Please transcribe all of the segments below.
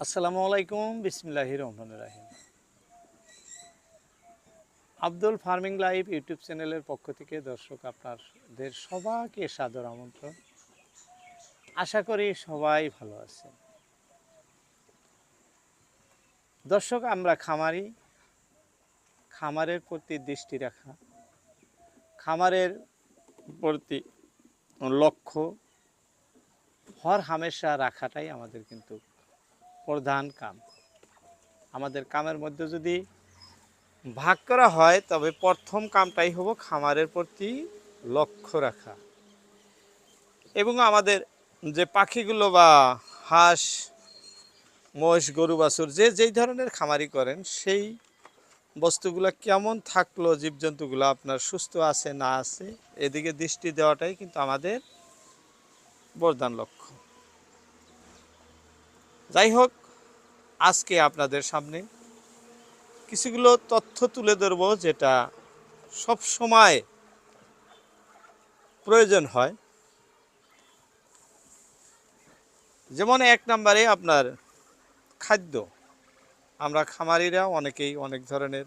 আসসালামু আলাইকুম, বিসমিল্লাহ রহমান রাহিম। আব্দুল ফার্মিং লাইভ ইউটিউব চ্যানেলের পক্ষ থেকে দর্শক আপনাদের সবাইকে সাদর আমন্ত্রণ। আশা করি সবাই ভালো আছেন। দর্শক, আমরা খামারি। খামারের প্রতি দৃষ্টি রাখা। খামারের প্রতি লক্ষ্য। হর হামেশা রাখাটাই আমাদের কিন্তু প্রধান কাম। আমাদের কামের মধ্যে যদি ভাগ করা হয়, তবে প্রথম কামটাই হব খামারের প্রতি লক্ষ্য রাখা। এবং আমাদের যে পাখিগুলো বা হাঁস মোষ গরু, বাছুর, যে যেই ধরনের খামারি করেন, সেই বস্তুগুলো কেমন থাকল, জীবজন্তুগুলো আপনার সুস্থ আছে, না আছে, এদিকে দৃষ্টি দেওয়াটাই কিন্তু আমাদের বরদান লক্ষ্য। যাই হোক আজকে আপনাদের সামনে কিছুগুলো তথ্য তুলে ধরব যেটা সব সময় প্রয়োজন হয়। যেমন এক নম্বরে আপনার খাদ্য। আমরা খামারিরা অনেকেই অনেক ধরনের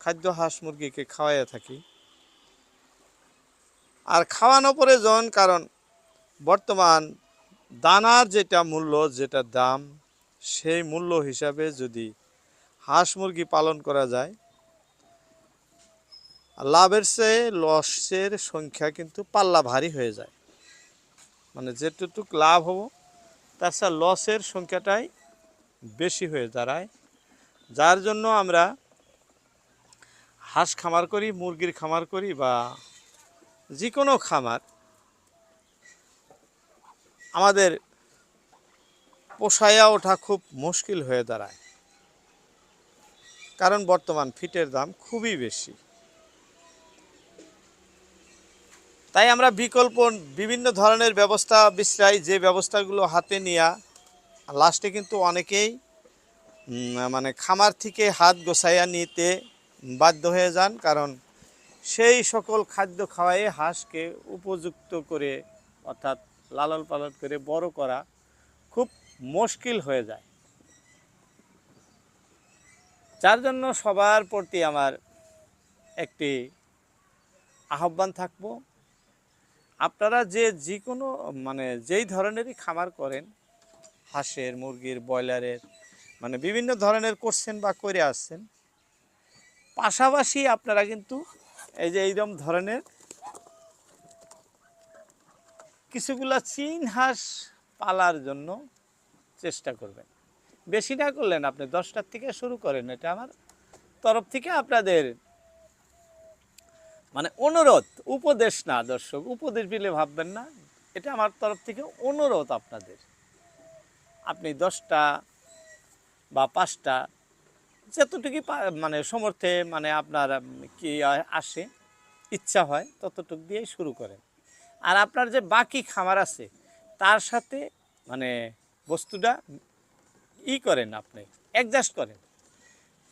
খাদ্য হাঁস মুরগিকে খাওয়াইয়া থাকি। আর খাওয়ানো প্রয়োজন কারণ বর্তমান দানার যেটা মূল্য, যেটা দাম, সেই মূল্য হিসাবে যদি হাঁস মুরগি পালন করা যায়, লাভের চেয়ে লসের সংখ্যা কিন্তু পাল্লা ভারী হয়ে যায়। মানে যেটুক লাভ হব সাথে লসের সংখ্যাটাই বেশি হয়ে দাঁড়ায়। যার জন্য আমরা হাঁস খামার করি, মুরগির খামার করি বা যে কোনো খামার আমাদের পোষায়া ওঠা খুব মুশকিল হয়ে দাঁড়ায়। কারণ বর্তমান ফিটের দাম খুবই বেশি। তাই আমরা বিকল্প বিভিন্ন ধরনের ব্যবস্থা বিশ্রাই, যে ব্যবস্থাগুলো হাতে নেওয়া লাস্টে কিন্তু অনেকেই মানে খামার থেকে হাত গোছাইয়া নিতে বাধ্য হয়ে যান, কারণ সেই সকল খাদ্য খাওয়াই হাঁসকে উপযুক্ত করে, অর্থাৎ লালন পালন করে বড় করা খুব মুশকিল হয়ে যায়। যার জন্য সবার প্রতি আমার একটি আহ্বান থাকব, আপনারা যে যে কোনো মানে যেই ধরনেরই খামার করেন, হাঁসের, মুরগির, ব্রয়লারের মানে বিভিন্ন ধরনের করছেন বা করে আসছেন, পাশাপাশি আপনারা কিন্তু এই যে এইরকম ধরনের কিছুগুলা চীন হাঁস পালার জন্য চেষ্টা করবেন। বেশি না করলেন আপনি, দশটার থেকে শুরু করেন, এটা আমার তরফ থেকে আপনাদের মানে অনুরোধ, উপদেশ না দর্শক, উপদেশ দিলে ভাববেন না, এটা আমার তরফ থেকে অনুরোধ আপনাদের। আপনি দশটা বা পাঁচটা যতটুকু মানে সমর্থে মানে আপনার কি আসে, ইচ্ছা হয়, ততটুক দিয়েই শুরু করেন। আর আপনার যে বাকি খামার আছে, তার সাথে মানে বস্তুটা ই করেন আপনি অ্যাডজাস্ট করেন।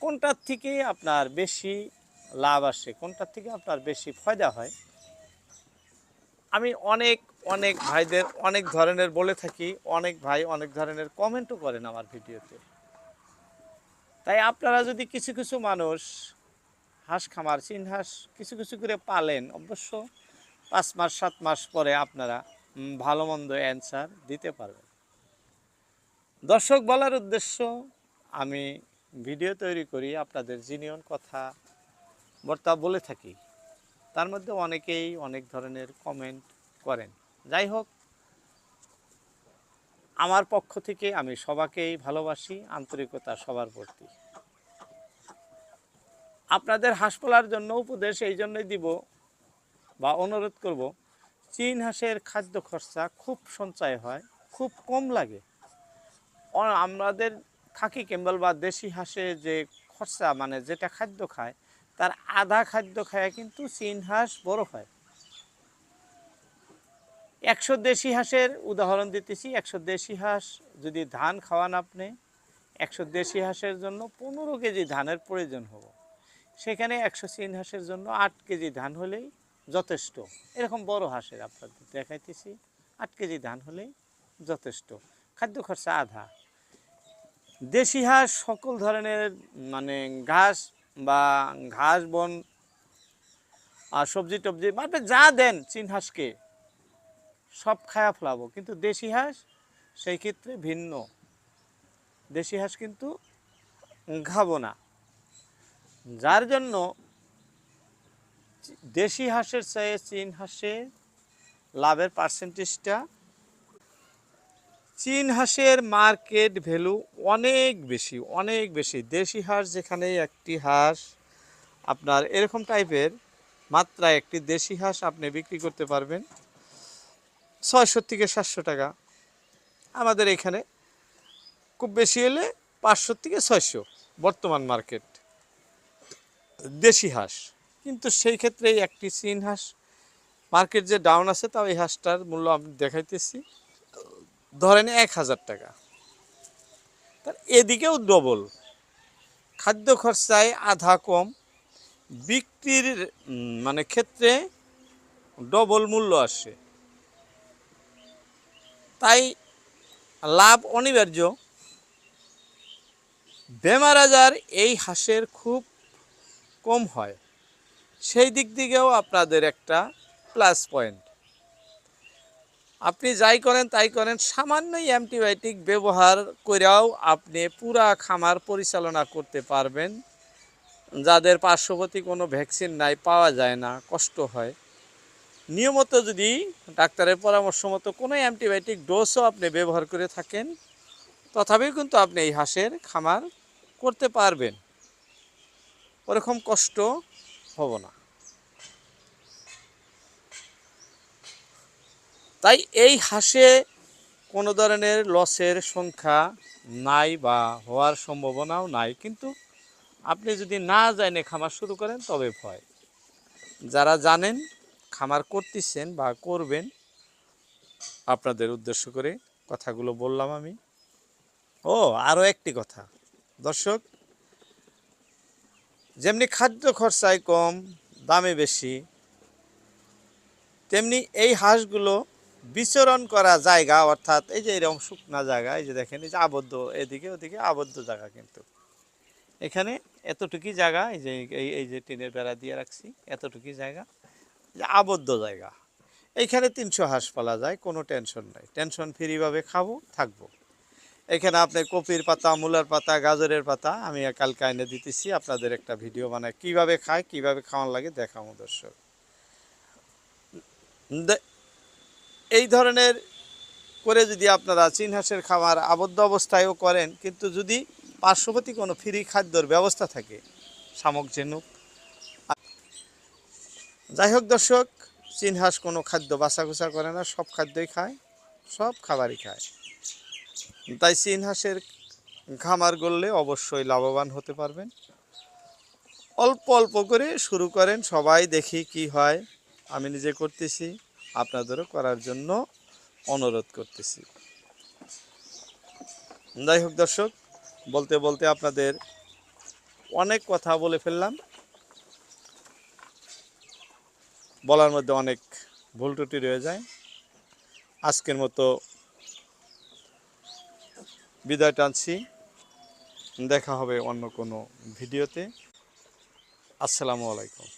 কোনটার থেকে আপনার বেশি লাভ আসে, কোনটার থেকে আপনার বেশি ফায়দা হয়? আমি অনেক অনেক ভাইদের, অনেক ধরনের বলে থাকি, অনেক ভাই অনেক ধরনের কমেন্টও করেন আমার ভিডিওতে। তাই আপনারা যদি কিছু কিছু মানুষ হাঁস খামার চীন হাঁস কিছু কিছু করে পালেন, অবশ্য পাঁচ মাস, সাত মাস পরে আপনারা ভালো মন্দ অ্যান্সার দিতে পারবেন। দর্শক, বলার উদ্দেশ্য, আমি ভিডিও তৈরি করি, আপনাদের জিনিয়ন কথা বার্তা বলে থাকি। তার মধ্যে অনেকেই অনেক ধরনের কমেন্ট করেন। যাই হোক, আমার পক্ষ থেকে আমি সবাকেই ভালোবাসি, আন্তরিকতা সবার প্রতি। আপনাদের হাঁসপালার জন্য উপদেশ এই জন্যই দিব বা অনুরোধ করব, চীন হাঁসের খাদ্য খরচা খুব সঞ্চয় হয়, খুব কম লাগে। আমাদের খাকি কেম্বল বা দেশি হাঁসে যে খরচা মানে যেটা খাদ্য খায়, তার আধা খাদ্য খায় কিন্তু চীন হাঁস বড় হয়। একশো দেশি হাঁসের উদাহরণ দিতেছি, একশো দেশি হাঁস যদি ধান খাওয়ান আপনি, একশো দেশি হাঁসের জন্য পনেরো কেজি ধানের প্রয়োজন হবে। সেখানে একশো চীন হাঁসের জন্য আট কেজি ধান হলেই যথেষ্ট। এরকম বড় হাঁসের আপনাদের দেখাইতেছি, আট কেজি ধান হলেই যথেষ্ট। খাদ্য খরচা আধা। দেশি হাঁস সকল ধরনের মানে ঘাস বা ঘাস, বন আর সবজি টবজি মানে যা দেন চীন হাঁসকে, সব খায়া ফেলাবো। কিন্তু দেশি হাঁস সেই ক্ষেত্রে ভিন্ন। দেশি হাঁস কিন্তু খাব না। যার জন্য দেশি হাঁসের চেয়ে চীন হাঁসে লাভের পার্সেন্টেজটা চীন হাঁসের মার্কেট ভ্যালু অনেক বেশি অনেক বেশি। দেশি হাঁস যেখানে একটি হাঁস আপনার এরকম টাইপের মাত্রা একটি দেশি হাঁস আপনি বিক্রি করতে পারবেন ছয়শো থেকে সাতশো টাকা। আমাদের এখানে খুব বেশি হলে পাঁচশো থেকে ছয়শো বর্তমান মার্কেট দেশি হাঁস। কিন্তু সেই ক্ষেত্রে একটি চীন হাঁস মার্কেট যে ডাউন আছে, তাও এই হাঁসটার মূল্য আমি দেখাইতেছি। ধরেন এক হাজার টাকা। তার এদিকেও ডবল খাদ্য খরচায় আধা কম। বিক্রির মানে ক্ষেত্রে ডবল মূল্য আসে। তাই লাভ অনিবার্য। বেমার আজার এই হাঁসের খুব কম হয়। সেই দিক দিকেও আপনাদের একটা প্লাস পয়েন্ট আপনি যাই করেন, তাই করেন, সামান্যই অ্যান্টিবায়োটিক ব্যবহার করেও আপনি পুরা খামার পরিচালনা করতে পারবেন। যাদের পার্শ্ববর্তী কোনো ভ্যাকসিন নাই, পাওয়া যায় না, কষ্ট হয়। নিয়মিত যদি ডাক্তারের পরামর্শ মতো কোনো অ্যান্টিবায়োটিক ডোজও আপনি ব্যবহার করে থাকেন, তথাপিও কিন্তু আপনি এই হাঁসের খামার করতে পারবেন। ওরকম কষ্ট হব না। তাই এই হাঁসে কোনো ধরনের লসের সংখ্যা নাই বা হওয়ার সম্ভাবনাও নাই, কিন্তু আপনি যদি না জানে খামার শুরু করেন, তবে ভয়। যারা জানেন, খামার করতেছেন বা করবেন, আপনাদের উদ্দেশ্য করে কথাগুলো বললাম আমি। ও আরও একটি কথা। দর্শক যেমনি খাদ্য খরচায় কম, দামে বেশি, তেমনি এই হাঁসগুলো বিচরণ করা জায়গা, অর্থাৎ এই যে এরকম শুকনা জায়গা, এই যে দেখেন, এই যে আবদ্ধ, এদিকে ওদিকে আবদ্ধ জায়গা কিন্তু। এখানে এতটুকুই জায়গা, এই যে, এই এই যে টিনের বেড়া দিয়ে রাখছি, এতটুকুই জায়গা, যে আবদ্ধ জায়গা। এইখানে তিনশো হাঁস পালা যায়, কোনো টেনশন নাই। টেনশন ফ্রিভাবে খাব, থাকব। এখানে আপনি কপির পাতা, মূলার পাতা, গাজরের পাতা আমি কালকে এনে দিতেছি। আপনাদের একটা ভিডিও বানায় কীভাবে খায়, কীভাবে খাওয়ান লাগে দেখাবো দর্শক। এই ধরনের করে যদি আপনারা চীন হাঁসের খামার আবদ্ধ অবস্থায়ও করেন, কিন্তু যদি পার্শ্ববর্তী কোনো ফ্রি খাদ্যর ব্যবস্থা থাকে, শামুক, ঝিনুক। যাই হোক দর্শক, চীন হাঁস কোনো খাদ্য বাছাকুচা করে না, সব খাদ্যই খায়, সব খাবারই খায়। তাই চীন হাঁসের খামার গড়লে অবশ্যই লাভবান হতে পারবেন। অল্প অল্প করে শুরু করেন, সবাই দেখি কি হয়। আমি নিজে করতেছি, আপনাদেরও করার জন্য অনুরোধ করতেছি। যাই হোক দর্শক, বলতে বলতে আপনাদের অনেক কথা বলে ফেললাম। বলার মধ্যে অনেক ভুল ত্রুটি রয়ে যায়। আজকের মতো বিদায় টানছি। দেখা হবে অন্য কোনো ভিডিওতে। আসসালামু আলাইকুম।